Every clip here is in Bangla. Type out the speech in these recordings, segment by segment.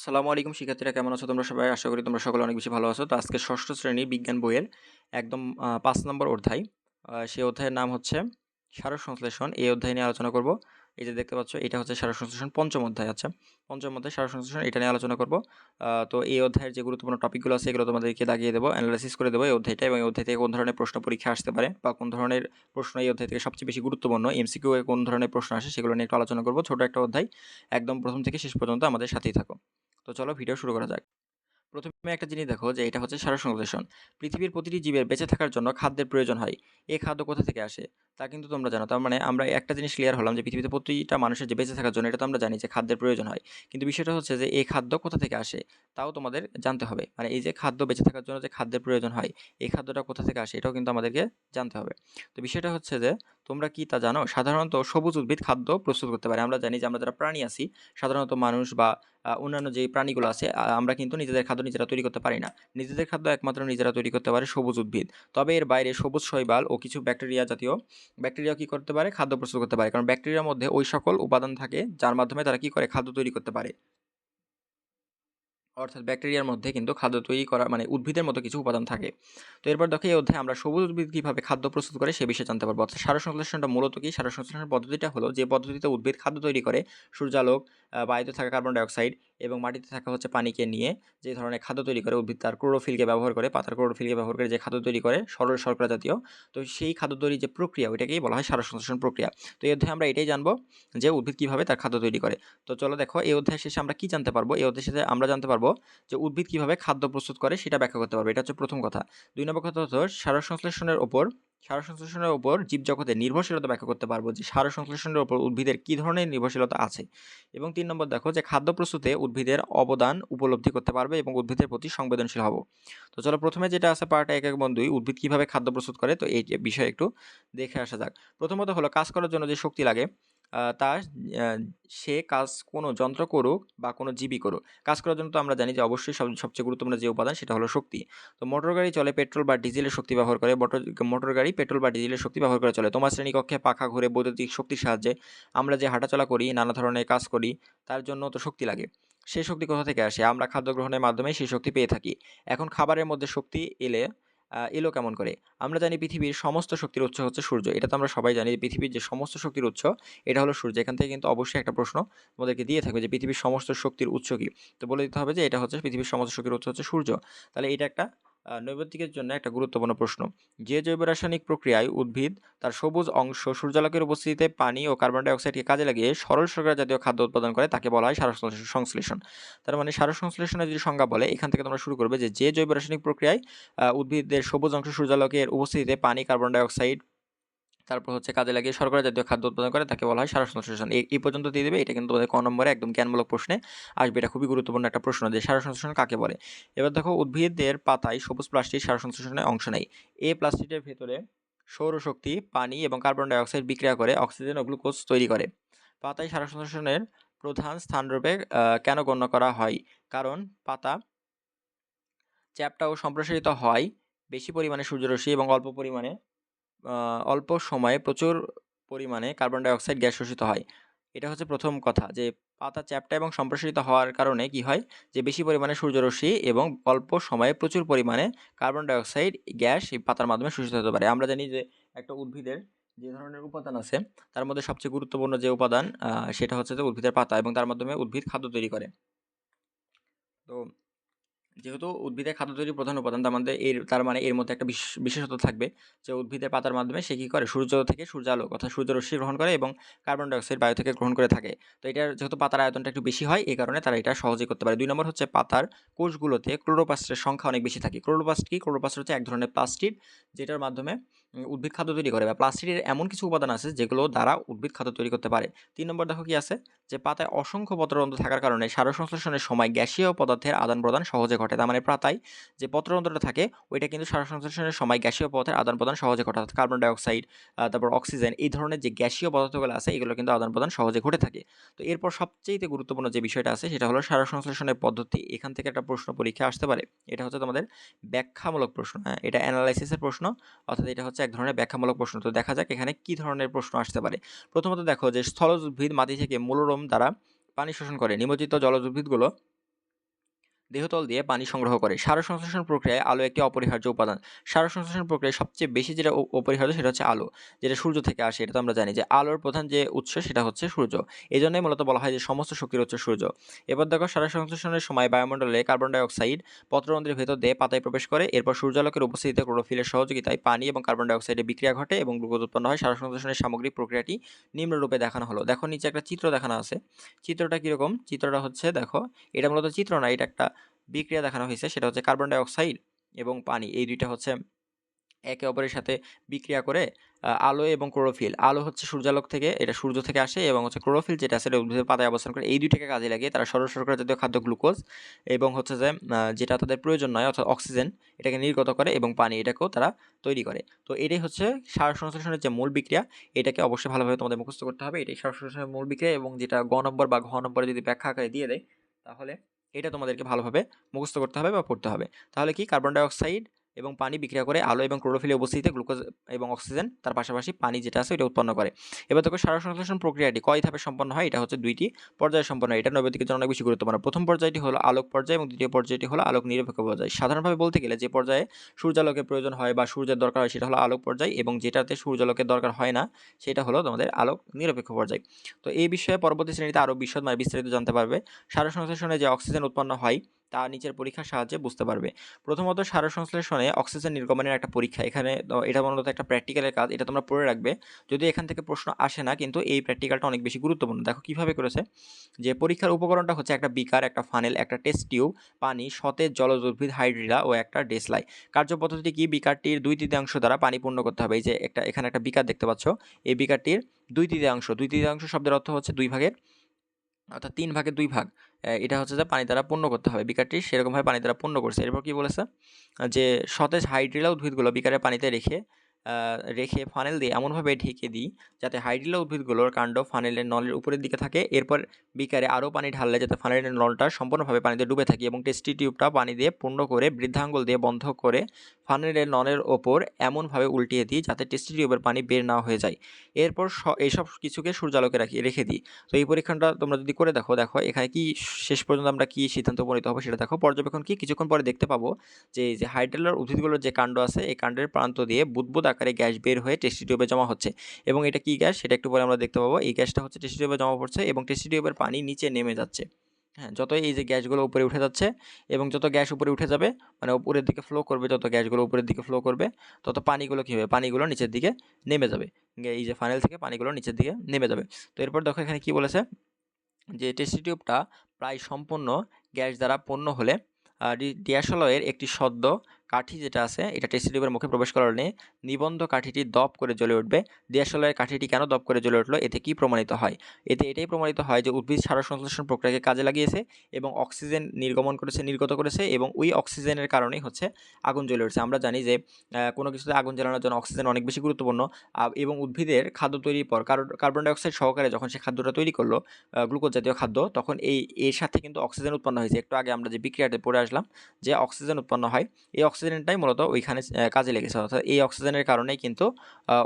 আসসালামু আলাইকুম শিক্ষার্থীরা, কেমন আছো তোমরা সবাই? আশা করি তোমরা সকলে অনেক বেশি ভালো আছো। তো আজকে ষষ্ঠ শ্রেণির বিজ্ঞান বইয়ের একদম পাঁচ নম্বর অধ্যায় সেই অধ্যায়ের নাম হচ্ছে সারস সংশ্লেষণ। এই অধ্যায় নিয়ে আলোচনা করব। এই যে দেখতে পাচ্ছ, এটা হচ্ছে সারস সংশ্লেষণ পঞ্চম অধ্যায়। আচ্ছা পঞ্চম অধ্যায় সারস সংশ্লেষণ, এটা নিয়ে আলোচনা করব। তো এই অধ্যায়ের যে গুরুত্বপূর্ণ টপিকগুলো আছে, এগুলো তোমাদেরকে দাগিয়ে দেবো অ্যানালাইসিস করে দেবো এই অধ্যায়টা এবং এই অধ্যায় থেকে কোন ধরনের প্রশ্ন পরীক্ষা আসতে পারে বা কোন ধরনের প্রশ্ন এই অধ্যায় থেকে সবচেয়ে বেশি গুরুত্বপূর্ণ এমসিকিউ কোন ধরনের প্রশ্ন আসে, সেগুলো নিয়ে একটু আলোচনা করব। ছোটো একটা অধ্যায়, একদম প্রথম থেকে শেষ পর্যন্ত আমাদের সাথেই থাকো। তো চলো ভিডিও শুরু করা যাক। প্রথমে একটা জিনিস দেখো যে এটা হচ্ছে সারসংশ্লেষণ। পৃথিবীর প্রতিটি জীবের বেঁচে থাকার জন্য খাদ্যের প্রয়োজন হয়। এই খাদ্য কোথা থেকে আসে? তা কিন্তু তোমরা জানো। তার মানে আমরা একটা জিনিস ক্লিয়ার হলাম যে পৃথিবীতে প্রতিটা মানুষের যে বেঁচে থাকার জন্য এটা তো আমরা জানি যে খাদ্যের প্রয়োজন হয়। কিন্তু বিষয়টা হচ্ছে যে এই খাদ্য কোথা থেকে আসে তাও তোমাদের জানতে হবে। মানে এই যে খাদ্য বেঁচে থাকার জন্য যে খাদ্যের প্রয়োজন হয়, এই খাদ্যটা কোথা থেকে আসে এটাও কিন্তু আমাদেরকে জানতে হবে। তো বিষয়টা হচ্ছে যে তোমরা কি তা জানো? সাধারণত সবুজ উদ্ভিদ খাদ্য প্রস্তুত করতে পারে। আমরা জানি যে আমরা যারা প্রাণী আছি, সাধারণত মানুষ বা অন্যান্য যে প্রাণীগুলো আছে আমরা কিন্তু নিজেদের খাদ্য নিজেরা তৈরি করতে পারি না। নিজেদের খাদ্য একমাত্র নিজেরা তৈরি করতে পারে সবুজ উদ্ভিদ। তবে এর বাইরে সবুজ শৈবাল ও কিছু ব্যাকটেরিয়া জাতীয় ব্যাকটেরিয়া কী করতে পারে? খাদ্য প্রস্তুত করতে পারে। কারণ ব্যাকটেরিয়ার মধ্যে ওই সকল উপাদান থাকে, যার মাধ্যমে তারা কী করে? খাদ্য তৈরি করতে পারে। অর্থাৎ ব্যাকটেরিয়ার মধ্যে কিন্তু খাদ্য তৈরি করা মানে উদ্ভিদের মতো কিছু উপাদান থাকে। তো এরপর দেখো এই অধ্যায়ে আমরা সবুজ উদ্ভিদ কীভাবে খাদ্য প্রস্তুত করে সে বিষয়ে জানতে পারব। অর্থাৎ সারসংশ্লেষণটা মূলত কি? সারসংশ্লেষণের পদ্ধতিটা হলো যে পদ্ধতিতে উদ্ভিদ খাদ্য তৈরি করে, সূর্যালোক বায়ুতে থাকা কার্বন ডাইঅক্সাইড এবং মাটিতে থাকা হচ্ছে পানিকে নিয়ে যে ধরনের খাদ্য তৈরি করে, উদ্ভিদ তার ক্লোরোফিলকে ব্যবহার করে, পাতার ক্লোরোফিলকে ব্যবহার করে যে খাদ্য তৈরি করে, সরল শর্করা জাতীয়। তো সেই খাদ্য তৈরির যে প্রক্রিয়া, ওইটাকেই বলা হয় সারসংশ্লেষণ প্রক্রিয়া। তো এই অধ্যায়ে আমরা এটাই জানব যে উদ্ভিদ কীভাবে তার খাদ্য তৈরি করে। তো চলো দেখো, এই অধ্যায় শেষে আমরা কি জানতে পারব? এই অধ্যায় শেষে আমরা জানতে পারব যে উদ্ভিদ কীভাবে খাদ্য প্রস্তুত করে সেটা ব্যাখ্যা করতে পারবে। এটা হচ্ছে প্রথম কথা। দুই নম্বর কথা হচ্ছে সারসংশ্লেষণের ওপর সারসংশ্লেষণের ওপর জীবজগতের নির্ভরশীলতা ব্যাখ্যা করতে পারব যে সারসংশ্লেষণের ওপর উদ্ভিদের কী ধরনের নির্ভরশীলতা আছে। এবং তিন নম্বর দেখো যে খাদ্য প্রস্তুতে উদ্ভিদের অবদান উপলব্ধি করতে পারবে এবং উদ্ভিদের প্রতি সংবেদনশীল হব। তো চলো প্রথমে যেটা আছে পার্ট এক এক বন্ধুই, উদ্ভিদ কীভাবে খাদ্য প্রস্তুত করে? তো এই বিষয়ে একটু দেখে আসা যাক। প্রথমত হলো কাজ করার জন্য যে শক্তি লাগে তা সে কাজ কোনো যন্ত্র করুক বা কোনো জীবী করুক। কাজ করার জন্য তো আমরা জানি যে অবশ্যই সব, সবচেয়ে গুরুত্বপূর্ণ যে উপাদান সেটা হলো শক্তি। তো মোটর গাড়ি চলে পেট্রোল বা ডিজেলের শক্তি ব্যবহার করে, মোটর মোটর গাড়ি পেট্রোল বা ডিজেলের শক্তি ব্যবহার করে চলে। তোমার শ্রেণীকক্ষে পাখা ঘুরে বৈদ্যুতিক শক্তির সাহায্যে আমরা যে হাঁটাচলা করি, নানা ধরনের কাজ করি, তার জন্য তো শক্তি লাগে। সেই শক্তি কোথা থেকে আসে? আমরা খাদ্য গ্রহণের মাধ্যমে সেই শক্তি পেয়ে থাকি। এখন খাবারের মধ্যে শক্তি এলে এলো কেমন করে? আমরা জানি পৃথিবীর সমস্ত শক্তির উৎস হচ্ছে সূর্য। এটা তো আমরা সবাই জানি পৃথিবীর যে সমস্ত শক্তির উৎস, এটা হলো সূর্য। এখান থেকে কিন্তু অবশ্যই একটা প্রশ্ন তোমাদেরকে দিয়ে থাকবে যে পৃথিবীর সমস্ত শক্তির উৎস কী? তো বলে দিতে হবে যে এটা হচ্ছে পৃথিবীর সমস্ত শক্তির উৎস হচ্ছে সূর্য। তাহলে এটা একটা নৈবেদিকের জন্য একটা গুরুত্বপূর্ণ প্রশ্ন। যে জৈব রাসায়নিক প্রক্রিয়ায় উদ্ভিদ তার সবুজ অংশ সূর্যালোকের উপস্থিতিতে পানি ও কার্বন ডাইঅক্সাইডকে কাজে লাগিয়ে সরল সরকার জাতীয় খাদ্য উৎপাদন করে, তাকে বলা হয় সার সংশ্লেষণ তার মানে সার সংশ্লেষণের যদি সংজ্ঞা বলে, এখান থেকে তোমরা শুরু করবে যে যে জৈব রাসায়নিক প্রক্রিয়ায় উদ্ভিদের সবুজ অংশ সূর্যালোকের উপস্থিতিতে পানি, কার্বন ডাই অক্সাইড তারপর হচ্ছে কাজে লাগিয়ে শর্করা জাতীয় খাদ্য উৎপাদন করে, তাকে বলা হয় সারসংশ্লেষণ এই এই পর্যন্ত দিয়ে দেবে, এটা কিন্তু ক নম্বরে একদম জ্ঞানমূলক প্রশ্নে আসবে, এটা খুবই গুরুত্বপূর্ণ একটা প্রশ্ন যে সারসংশ্লেষণ কাকে বলে? এবার দেখো, উদ্ভিদের পাতায় সবুজ প্লাস্টিক সারসংশ্লেষণে অংশ নেয় এই প্লাস্টিকের ভেতরে সৌরশক্তি, পানি এবং কার্বন ডাই অক্সাইড বিক্রিয়া করে, অক্সিজেন ও গ্লুকোজ তৈরি করে। পাতায় সারসংশ্লেষণের প্রধান স্থানরূপে কেন গণ্য করা হয়? কারণ পাতা চ্যাপ্টা ও সম্প্রসারিত হয় বেশি পরিমাণে সূর্যরশ্মি এবং অল্প পরিমাণে অল্প সময়ে প্রচুর পরিমাণে কার্বন ডাই অক্সাইড গ্যাস শোষিত হয়। এটা হচ্ছে প্রথম কথা যে, পাতা চ্যাপ্টা এবং সম্প্রসারিত হওয়ার কারণে কি হয় যে, বেশি পরিমাণে সূর্যরশ্মি এবং অল্প সময়ে প্রচুর পরিমাণে কার্বন ডাইঅক্সাইড গ্যাস এই পাতার মাধ্যমে শোষিত হতে পারে। আমরা জানি যে, একটা উদ্ভিদের যে ধরনের উপাদান আছে, তার মধ্যে সবচেয়ে গুরুত্বপূর্ণ যে উপাদান সেটা হচ্ছে যে উদ্ভিদের পাতা এবং তার মাধ্যমে উদ্ভিদ খাদ্য তৈরি করে। তো যেহেতু উদ্ভিদের খাদ্য তৈরির প্রধান উপাদান, তার মধ্যে এর, তার মানে এর মধ্যে একটা বিশেষ- বিশেষত্ব থাকবে যে উদ্ভিদের পাতার মাধ্যমে সে কী করে? সূর্য থেকে সূর্যালোক অর্থাৎ সূর্যরশ্মি গ্রহণ করে এবং কার্বন ডাইঅক্সাইড বায়ু থেকে গ্রহণ করে থাকে। তো এটার যেহেতু পাতার আয়তনটা একটু বেশি হয়, এই কারণে তারা এটা সহজেই করতে পারে। দুই নম্বর হচ্ছে পাতার কোষগুলোতে ক্লোরোপ্লাস্টের সংখ্যা অনেক বেশি থাকে। ক্লোরোপ্লাস্ট কি? ক্লোরোপ্লাস্ট হচ্ছে এক ধরনের প্লাস্টিড, যেটার মাধ্যমে উদ্ভিদ খাদ্য তৈরি করে বা প্লাস্টিকের এমন কিছু উপাদান আছে যেগুলো দ্বারা উদ্ভিদ খাদ্য তৈরি করতে পারে। তিন নম্বর দেখো কি আছে? যে পাতায় অসংখ্য পত্ররন্ধ্র থাকার কারণে সারসংশ্লেষণের সময় গ্যাসীয় পদার্থের আদান প্রদান সহজে ঘটে। তার মানে পাতায় যে পত্ররন্ধ্রটা থাকে, ওইটা কিন্তু সারসংশ্লেষণের সময় গ্যাসীয় পদার্থের আদান প্রদান সহজে ঘটে। অর্থাৎ কার্বন ডাইঅক্সাইড তারপর অক্সিজেন এই ধরনের যে গ্যাসীয় পদার্থগুলো আছে, এগুলো কিন্তু আদান প্রদান সহজে ঘটে থাকে। তো এরপর সবচেয়ে গুরুত্বপূর্ণ যে বিষয়টা আছে, সেটা হলো সারসংশ্লেষণের পদ্ধতি। এখান থেকে একটা প্রশ্ন পরীক্ষা আসতে পারে। এটা হচ্ছে তোমাদের ব্যাখ্যামূলক প্রশ্ন। হ্যাঁ এটা অ্যানালাইসিসের প্রশ্ন। অর্থাৎ এটা হচ্ছে এক ধরনের ব্যাখ্যামূলক প্রশ্ন। তো দেখা যাক এখানে কি ধরনের প্রশ্ন আসতে পারে। প্রথমত দেখো যে স্থলজ উদ্ভিদ মাটি থেকে মূলরম দ্বারা পানি শোষণ করে। নিমজ্জিত জলজ উদ্ভিদগুলো দেহতল দিয়ে পানি সংগ্রহ করে। সার সংশ্লেষণ প্রক্রিয়ায় আলো একটি অপরিহার্য উপাদান। সার সংশ্লেষণ প্রক্রিয়ায় সবচেয়ে বেশি যেটা অপরিহার্য সেটা হচ্ছে আলো, যেটা সূর্য থেকে আসে, এটা তো আমরা জানি। যে আলোর প্রধান যে উৎস সেটা হচ্ছে সূর্য। এই জন্যই মূলত বলা হয় যে সমস্ত শক্তির উৎস সূর্য। এবার দেখো সার সংশ্লেষণের সময় বায়ুমণ্ডলে কার্বন ডাই অক্সাইড পত্ররন্ধ্রের ভেতর দিয়ে পাতায় প্রবেশ করে, এরপর সূর্যালোকের উপস্থিতিতে ক্লোরোফিলের সহযোগিতায় পানি এবং কার্বন ডাই অক্সাইডের বিক্রিয়া ঘটে এবং গ্লুকোজ উৎপন্ন হয়। সার সংশ্লেষণের সামগ্রিক প্রক্রিয়াটি নিম্নরূপে দেখানো হলো। দেখো নিচে একটা চিত্র দেখানো আছে। চিত্রটা কীরকম? চিত্রটা হচ্ছে, দেখো, এটা মূলত চিত্র না, এটা একটা বিক্রিয়া দেখানো হয়েছে, সেটা হচ্ছে কার্বন ডাই অক্সাইড এবং পানি। এই দুইটা হচ্ছে একে অপরের সাথে বিক্রিয়া করে আলো এবং ক্লোরোফিল আলো হচ্ছে সূর্যালোক থেকে, এটা সূর্য থেকে আসে এবং হচ্ছে ক্লোরোফিল যেটা আছে উদ্ভিদের পাতায় অবস্থান করে। এই দুইটাকে কাজে লাগিয়ে তারা সরল শর্করা জাতীয় খাদ্য গ্লুকোজ এবং হচ্ছে যে যেটা তাদের প্রয়োজন নয়, অর্থাৎ অক্সিজেন এটাকে নির্গত করে এবং পানি এটাকেও তারা তৈরি করে। তো এটাই হচ্ছে সার সংশ্লেষণের যে মূল বিক্রিয়া, এটাকে অবশ্যই ভালোভাবে তোমাদের মুখস্থ করতে হবে। এটাই সার সংশ্লেষণের মূল বিক্রিয়া এবং যেটা গ নম্বর বা ঘ নম্বরে যদি ব্যাখ্যা আকারে দিয়ে দেয়, তাহলে এটা তোমাদেরকে ভালোভাবে মুখস্থ করতে হবে বা পড়তে হবে। তাহলে কি? কার্বন ডাই অক্সাইড এবং পানি বিক্রিয়া করে আলো এবং ক্লোরোফিলে উপস্থিতিতে গ্লুকোজ এবং অক্সিজেন, তার পাশাপাশি পানি যেটা আছে এটা উৎপন্ন করে। এবার দেখো সার সংশ্লেষণ প্রক্রিয়াটি কয় ধাপে সম্পন্ন হয়? এটা হচ্ছে দুইটি পর্যায়ে সম্পন্ন এটা নৈবেদিকের জন্য অনেক বেশি গুরুত্বপূর্ণ। প্রথম পর্যায়টি হলো আলোক পর্যায় এবং দ্বিতীয় পর্যায়টি হলো আলোক নিরপেক্ষ পর্যায়। সাধারণভাবে বলতে গেলে যে পর্যায়ে সূর্যালোকের প্রয়োজন হয় বা সূর্যের দরকার হয় সেটা হলো আলোক পর্যায় এবং যেটাতে সূর্যালোকের দরকার হয় না সেটা হলো তোমাদের আলোক নিরপেক্ষ পর্যায়। তো এই বিষয়ে পরবর্তী শ্রেণীতে আরও বিশদ মানে বিস্তারিত জানতে পারবে। সার সংশ্লেষণে যে অক্সিজেন উৎপন্ন হয় তা নিচের পরীক্ষার সাহায্যে বুঝতে পারবে। প্রথমত সার সংশ্লেষণে অক্সিজেন নির্গমনের একটা পরীক্ষা। এখানে এটা মূলত একটা প্র্যাকটিক্যালের কাজ। এটা তোমরা পড়ে রাখবে। যদি এখান থেকে প্রশ্ন আসে না, কিন্তু এই প্র্যাকটিক্যালটা অনেক বেশি গুরুত্বপূর্ণ। দেখো কীভাবে করেছে? যে পরীক্ষার উপকরণটা হচ্ছে একটা বিকার একটা ফানেল একটা টেস্ট টিউব পানি, সতেজ জলজ উদ্ভিদ হাইড্রিলা ও একটা ডেসলাই কার্যপদ্ধতি কি? বিকারটির দুই তৃতীয়াংশ দ্বারা পানি পূর্ণ করতে হবে। এই যে একটা, এখানে একটা বিকার দেখতে পাচ্ছ। এই বিকারটির দুই তৃতীয়াংশ দুই তৃতীয়াংশ শব্দের অর্থ হচ্ছে দুই ভাগের অর্থাৎ তিন ভাগে দুই ভাগ এটা হচ্ছে যে পানি দ্বারা পূর্ণ করতে হবে। বিকারটি সেরকমভাবে পানি দ্বারা পূর্ণ করছে। এরপর কী বলেছে? যে সতেজ হাইড্রিলা উদ্ভিদগুলো বিকারের পানিতে রেখে রেখে ফানেল দিয়ে এমনভাবে ঢেকে দিই যাতে হাইড্রিলা উদ্ভিদগুলোর কাণ্ড ফানেলের নলের উপরের দিকে থাকে। এরপর বিকারে আরও পানি ঢাললে যাতে ফানেলের নলটা সম্পূর্ণভাবে পানিতে ডুবে থাকে এবং টেস্টি টিউবটা পানি দিয়ে পূর্ণ করে বৃদ্ধাঙ্গুল দিয়ে বন্ধ করে ফানেলের নলের ওপর এমনভাবে উল্টিয়ে দিই যাতে টেস্টি টিউবের পানি বের না হয়ে যায়। এরপর স- এইসব কিছুকে সূর্যালোকে রাখি, রেখে দিই। তো এই পরীক্ষাটা তোমরা যদি করে দেখো দেখো এখানে কি শেষ পর্যন্ত আমরা কি সিদ্ধান্ত উপনীত হব সেটা দেখো। পর্যবেক্ষণ কি কিছুক্ষণ পরে দেখতে পাবো যে যে হাইড্রেলার উদ্ভিদগুলোর যে কাণ্ড আছে, এই কাণ্ডের প্রান্ত দিয়ে বুদবুদ আকারে গ্যাস বের হয়ে টেস্টি টিউবে জমা হচ্ছে। এবং এটা কি গ্যাস? সেটা একটু পরে আমরা দেখতে পাবো। এই গ্যাসটা হচ্ছে টেস্টি টিউবে জমা পড়ছে এবং টেস্টি টিউবের পানি নিচে নেমে যাচ্ছে। হ্যাঁ যতই এই যে গ্যাসগুলো উপরে উঠে যাচ্ছে এবং যত গ্যাস উপরে উঠে যাবে মানে উপরের দিকে ফ্লো করবে, যত গ্যাসগুলো উপরের দিকে ফ্লো করবে, তত পানিগুলো কী হবে? পানিগুলো নিচের দিকে নেমে যাবে। এই যে ফানেল থেকে পানিগুলো নিচের দিকে নেমে যাবে। তো এরপর দেখো এখানে কি বলেছে? যে টেস্টি টিউবটা প্রায় সম্পূর্ণ গ্যাস দ্বারা পণ্য হলে ডিয়াশলয়ের একটি সদ্য কাঠি যেটা আছে, এটা টেস্টি টিউবের মুখে প্রবেশ নিয়ে নিবন্ধ কাঠিটি দপ করে জ্বলে উঠবে। ডিয়াশলয়ের কাঠিটি কেন দপ করে জ্বলে উঠল? এতে কি প্রমাণিত হয়? এতে এটাই প্রমাণিত হয় যে উদ্ভিদ সার সংশ্লেষণ প্রক্রিয়াকে কাজে লাগিয়েছে এবং অক্সিজেন নির্গমন করেছে, নির্গত করেছে এবং ওই অক্সিজেনের কারণেই হচ্ছে আগুন জ্বলে উঠছে। আমরা জানি যে কোনো কিছুতে আগুন জ্বালানোর জন্য অক্সিজেন অনেক বেশি গুরুত্বপূর্ণ। এবং উদ্ভিদের খাদ্য তৈরির পর কার্বন ডাইঅক্সাইড সহকারে যখন সে খাদ্যটা তৈরি করল গ্লুকোজ জাতীয় খাদ্য, তখন এই, এর সাথে কিন্তু অক্সিজেন উৎপন্ন হয়েছে। একটু আগে আমরা যে বিক্রিয়াতে পড়ে আসলাম যে অক্সিজেন উৎপন্ন হয়, এই অক্সিজেনটাই মূলত ওইখানে কাজে লেগেছে। অর্থাৎ এই অক্সিজেনের কারণেই কিন্তু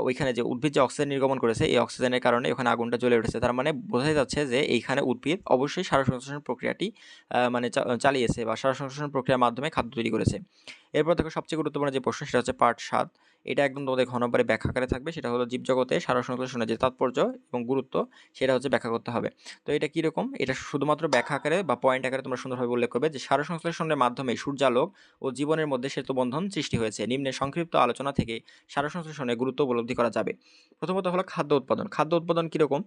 ওইখানে যে উদ্ভিদ যে অক্সিজেন নির্গমন করেছে, এই অক্সিজেনের কারণে ওখানে আগুনটা জ্বলে উঠেছে। তার মানে বোঝাই যাচ্ছে যে এইখানে উদ্ভিদ অবশ্যই সার সংশ্লেষণ প্রক্রিয়াটি মানে চালিয়েছে বা সার সংশ্লেষণ প্রক্রিয়ার মাধ্যমে খাদ্য তৈরি করেছে। এরপর দেখো সবচেয়ে গুরুত্বপূর্ণ যে প্রশ্ন, সেটা হচ্ছে পার্ট সাত। এটা একদম তোমাদের ঘন নম্বরে ব্যাখ্যা আকারে থাকবে, সেটা হলো জীবজগতে সার সংশ্লেষণের যে তাৎপর্য এবং গুরুত্ব, সেটা হচ্ছে ব্যাখ্যা করতে হবে। তো এটা কীরকম? এটা শুধুমাত্র ব্যাখ্যা আকারে বা পয়েন্ট আকারে তোমরা সুন্দরভাবে উল্লেখ করবে যে সার সংশ্লেষণের মাধ্যমে সূর্যালোক ও জীবনের মধ্যে সেতুবন্ধন সৃষ্টি হয়েছে। নিম্নে সংক্ষিপ্ত আলোচনা থেকে সার সংশ্লেষণের গুরুত্ব উপলব্ধি করা যাবে। প্রথমত হলো খাদ্য উৎপাদন। খাদ্য উৎপাদন কীরকম?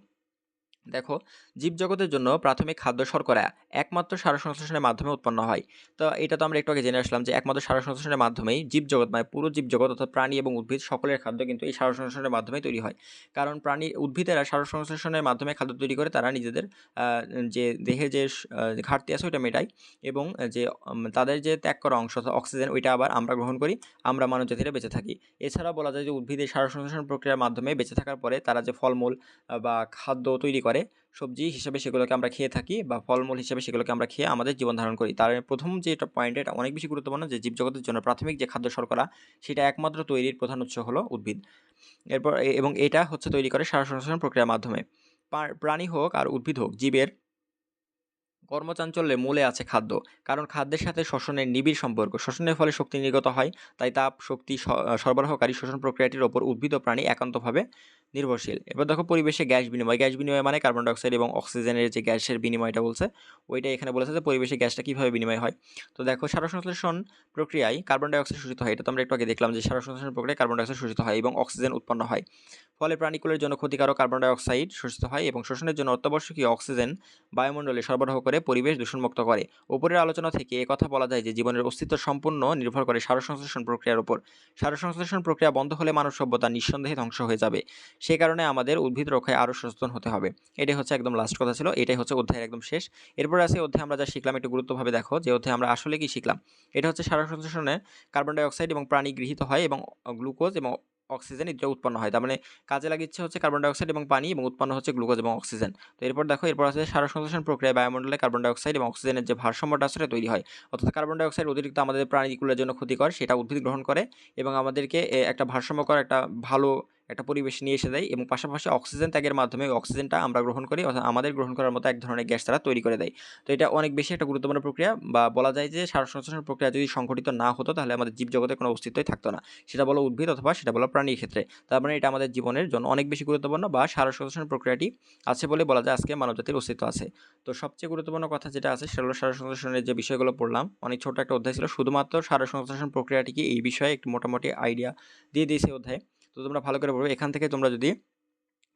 দেখো, জীবজগতের জন্য প্রাথমিক খাদ্য শর্করা একমাত্র সার সংশ্লেষণের মাধ্যমে উৎপন্ন হয়। তো এটা তো আমরা একটু আগে জেনে আসলাম যে একমাত্র সার সংশ্লেষণের মাধ্যমেই জীবজগৎ মানে পুরো জীবজগৎ অর্থাৎ প্রাণী এবং উদ্ভিদ সকলের খাদ্য কিন্তু এই সার সংশ্লেষণের মাধ্যমেই তৈরি হয়। কারণ প্রাণী, উদ্ভিদেরা সার সংশ্লেষণের মাধ্যমে খাদ্য তৈরি করে, তারা নিজেদের যে দেহের যে ঘাটতি আছে ওইটা মেটায় এবং যে তাদের যে ত্যাগ করা অংশ অক্সিজেন, ওইটা আবার আমরা গ্রহণ করি, আমরা মানব জাতিরা বেঁচে থাকি। এছাড়া বলা যায় যে উদ্ভিদের সার সংশ্লেষণ প্রক্রিয়ার মাধ্যমে বেঁচে থাকার পরে তারা যে ফলমূল বা খাদ্য তৈরি করে সবজি হিসেবে সেগুলোকে আমরা খেয়ে থাকি বা ফলমূল হিসেবে সেগুলোকে আমরা খেয়ে আমাদের জীবন ধারণ করি। তার প্রথম যে এটা পয়েন্ট এটা অনেক বেশি গুরুত্বপূর্ণ যে জীবজগতের জন্য প্রাথমিক যে খাদ্য শর্করা, সেটা একমাত্র তৈরির প্রধান উৎস হলো উদ্ভিদ। এরপর এবং এটা হচ্ছে তৈরি করে সার সংশ্লেষণ প্রক্রিয়ার মাধ্যমে। প্রাণী হোক আর উদ্ভিদ হোক, জীবের কর্মচাঞ্চল্যে মূলে আছে খাদ্য। কারণ খাদ্যের সাথে শ্বসনের নিবিড় সম্পর্ক, শ্বসনের ফলে শক্তি নির্গত হয়, তাই তাপ, শক্তি সরবরাহকারী শ্বসন প্রক্রিয়াটির ওপর উদ্ভিদ ও প্রাণী একান্তভাবে নির্ভরশীল। এবার দেখো পরিবেশে গ্যাস বিনিময়। গ্যাস বিনিময় মানে কার্বন ডাইঅক্সাইড এবং অক্সিজেনের যে গ্যাসের বিনিময়টা বলছে, ওইটা এখানে বলেছে যে পরিবেশে গ্যাসটা কীভাবে বিনিময় হয়। তো দেখো সারসংশ্লেষণ প্রক্রিয়ায় কার্বন ডাইঅক্সাইড শোষিত হয়। এটা তো আমরা একটু আগে দেখলাম যে সারসংশ্লেষণ প্রক্রিয়ায় কার্বন ডাইঅক্সাইড শোষিত হয় এবং অক্সিজেন উৎপন্ন হয়। ফলে প্রাণীকুলের জন্য ক্ষতিকারক কার্বন ডাইঅক্সাইড শোষিত হয় এবং শোষণের জন্য অত্যাবশ্যকীয় অক্সিজেন বায়ুমণ্ডলে সরবরাহ করে পরিবেশ দূষণমুক্ত করে। উপরের আলোচনা থেকে কথা বলা যায় যে জীবনের অস্তিত্ব সম্পূর্ণ নির্ভর করে সারসংশ্লেষণ প্রক্রিয়ার উপর। সারসংশ্লেষণ প্রক্রিয়া বন্ধ হলে মানব সভ্যতা নিঃসন্দেহে ধ্বংস হয়ে যাবে। সে কারণে আমাদের উদ্ভিদ রক্ষায় আরও সচেতন হতে হবে। এটাই হচ্ছে একদম লাস্ট কথা ছিল, এটাই হচ্ছে অধ্যায়ের একদম শেষ। এরপর আছে অধ্যায় আমরা যা শিখলাম, একটু গুরুত্বভাবে দেখো যে অধ্যায় আমরা আসলে কি শিখলাম। এটা হচ্ছে সারসংশ্লেষণে কার্বন ডাইঅক্সাইড এবং প্রাণী গৃহীত হয় এবং গ্লুকোজ এবং অক্সিজেন ইত্যাদি উৎপন্ন হয়। তার মানে কাজে লাগিচ্ছে হচ্ছে কার্বন ডাইঅক্সাইড এবং পানি এবং উৎপন্ন হচ্ছে গ্লুকোজ এবং অক্সিজেন তো এরপর দেখো, এরপর আছে সারসংশ্লেষণ প্রক্রিয়ায় বায়ুমণ্ডলে কার্বন ডাইঅক্সাইড এবং অক্সিজেনের যে ভারসাম্যটা আসলে তৈরি হয়। অর্থাৎ কার্বন ডাইঅক্সাইড অতিরিক্ত আমাদের প্রাণীগুলোর জন্য ক্ষতিকর, সেটা উদ্ভিদ গ্রহণ করে এবং আমাদেরকে একটা ভারসাম্যকর, একটা ভালো একটা পরিবেশ নিয়ে এসে দেয় এবং পাশাপাশি অক্সিজেন ত্যাগের মাধ্যমে অক্সিজেনটা আমরা গ্রহণ করি, অর্থাৎ আমাদের গ্রহণ করার মতো এক ধরনের গ্যাস তারা তৈরি করে দেয়। তো এটা অনেক বেশি একটা গুরুত্বপূর্ণ প্রক্রিয়া বা বলা যায় যে সারসংশ্লেষণ প্রক্রিয়া যদি সংঘটিত না হতো তাহলে আমাদের জীবজগতের কোনো অস্তিত্বই থাকতো না। সেটা বলো উদ্ভিদ অথবা সেটা বলো প্রাণীর ক্ষেত্রে। তার মানে এটা আমাদের জীবনের জন্য অনেক বেশি গুরুত্বপূর্ণ বা সারসংশ্লেষণ প্রক্রিয়াটি আছে বলে বলা যায় আজকে মানবজাতির অস্তিত্ব আছে। তো সবচেয়ে গুরুত্বপূর্ণ কথা যেটা আছে সেটা হলো সারসংশ্লেষণের যে বিষয়গুলো পড়লাম, অনেক ছোট একটা অধ্যায় ছিল। শুধুমাত্র সারসংশ্লেষণ প্রক্রিয়াটি কি এই বিষয়ে একটি মোটামুটি আইডিয়া দিয়ে দিয়েছে অধ্যায়। তো তোমরা ভালো করে পড়বে। এখান থেকে তোমরা যদি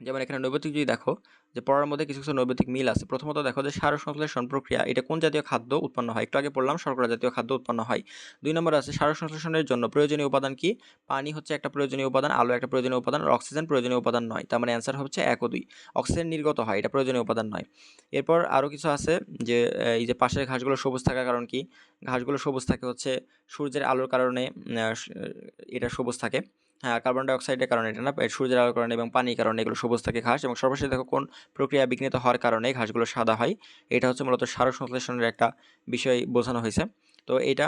যেমন এখানে নৈবেতিক যদি দেখো, যে পড়ার মধ্যে কিছু কিছু নৈবেতিক মিল আছে। প্রথমত দেখো যে সার সংশ্লেষণ প্রক্রিয়া, এটা কোন জাতীয় খাদ্য উৎপন্ন হয়? একটু আগে পড়লাম, শর্করা জাতীয় খাদ্য উৎপন্ন হয়। দুই নম্বর আছে সার সংশ্লেষণের জন্য প্রয়োজনীয় উপাদান কি? পানি হচ্ছে একটা প্রয়োজনীয় উপাদান, আলো একটা প্রয়োজনীয় উপাদান, আর অক্সিজেন প্রয়োজনীয় উপাদান নয়। তার মানে অ্যান্সার হচ্ছে এক ও দুই। অক্সিজেন নির্গত হয়, এটা প্রয়োজনীয় উপাদান নয়। এরপর আরও কিছু আছে যে এই যে পাশের ঘাসগুলো সবুজ থাকার কারণ কি? ঘাসগুলো সবুজ থাকে হচ্ছে সূর্যের আলোর কারণে এটা সবুজ থাকে। হ্যাঁ কার্বন ডাইঅক্সাইডের কারণে এটা না সূর্যের আলোর কারণে এবং পানির কারণে এগুলো সবুজ থাকে ঘাস এবং সর্বশেষ দেখো কোন প্রক্রিয়া বিঘ্নিত হওয়ার কারণে ঘাসগুলো সাদা হয়। এটা হচ্ছে মূলত সার সংশ্লেষণের একটা বিষয় বোঝানো হয়েছে। তো এটা,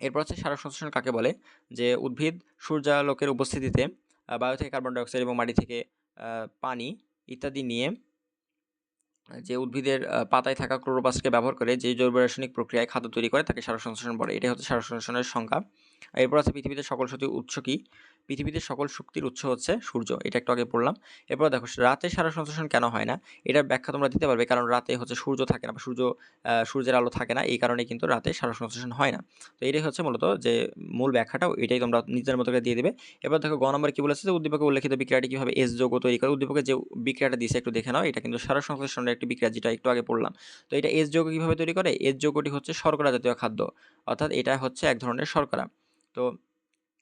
এরপর হচ্ছে সার সংশ্লেষণ কাকে বলে? যে উদ্ভিদ সূর্যালোকের উপস্থিতিতে বায়ু থেকে কার্বন ডাইঅক্সাইড এবং মাটি থেকে পানি ইত্যাদি নিয়ে, যে উদ্ভিদের পাতায় থাকা ক্লোরোপ্লাস্টকে ব্যবহার করে যে জৈব রাসায়নিক প্রক্রিয়ায় খাদ্য তৈরি করে তাকে সার সংশ্লেষণ বলে। এটাই হচ্ছে সার সংশ্লেষণের সংজ্ঞা। এরপর আছে পৃথিবীতে সকল শক্তির উৎস কি? পৃথিবীতে সকল শক্তির উৎস হচ্ছে সূর্য। এটা একটু আগে পড়লাম। এরপর দেখো, রাতে সার সংশ্লেষণ কেন হয় না? এটার ব্যাখ্যা তোমরা দিতে পারবে, কারণ রাতে হচ্ছে সূর্য থাকে না বা সূর্য সূর্যের আলো থাকে না। এই কারণে কিন্তু রাতে সার সংশ্লেষণ হয় না। তো এটাই হচ্ছে মূলত যে মূল ব্যাখ্যাটাও এটাই তোমরা নিজের মতো করে দিয়ে দেবে। এবার দেখো, গ নম্বর কি বলেছে যে উদ্দীপকে উল্লেখিত বিক্রিয়াটি কীভাবে এস যৌগ তৈরি করে? উদ্দীপকে যে বিক্রিয়াটা দিয়েছে, একটু দেখে নাও। এটা কিন্তু সার সংশ্লেষণের একটি বিক্রিয়া, যেটা একটু আগে পড়লাম। তো এটা এস যৌগ কীভাবে তৈরি করে? এস যৌগটি হচ্ছে শর্করা জাতীয় খাদ্য। অর্থাৎ এটা হচ্ছে এক ধরনের শর্করা। তো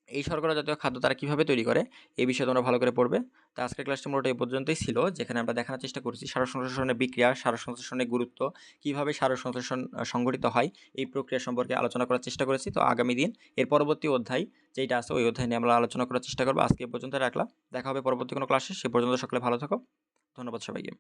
এই শর্করা জাতীয় খাদ্য তারা কীভাবে তৈরি করে এই বিষয়ে তোমরা ভালো করে পড়বে। তো আজকের ক্লাসটি মূলত এই পর্যন্তই ছিল যেখানে আমরা দেখানোর চেষ্টা করছি সার সংশ্লেষণের বিক্রিয়া সার সংশ্লেষণের গুরুত্ব কীভাবে সার সংশ্লেষণ আহ, সংঘটিত হয় এই প্রক্রিয়া সম্পর্কে আলোচনা করার চেষ্টা করেছি। তো আগামী দিন এর পরবর্তী অধ্যায় যেটা আছে ওই অধ্যায় নিয়ে আমরা আলোচনা করার চেষ্টা করব। আজকে পর্যন্ত রাখলাম। দেখা হবে পরবর্তী কোনো ক্লাসে সে পর্যন্ত সকলে ভালো থাকো। ধন্যবাদ সবাইকে।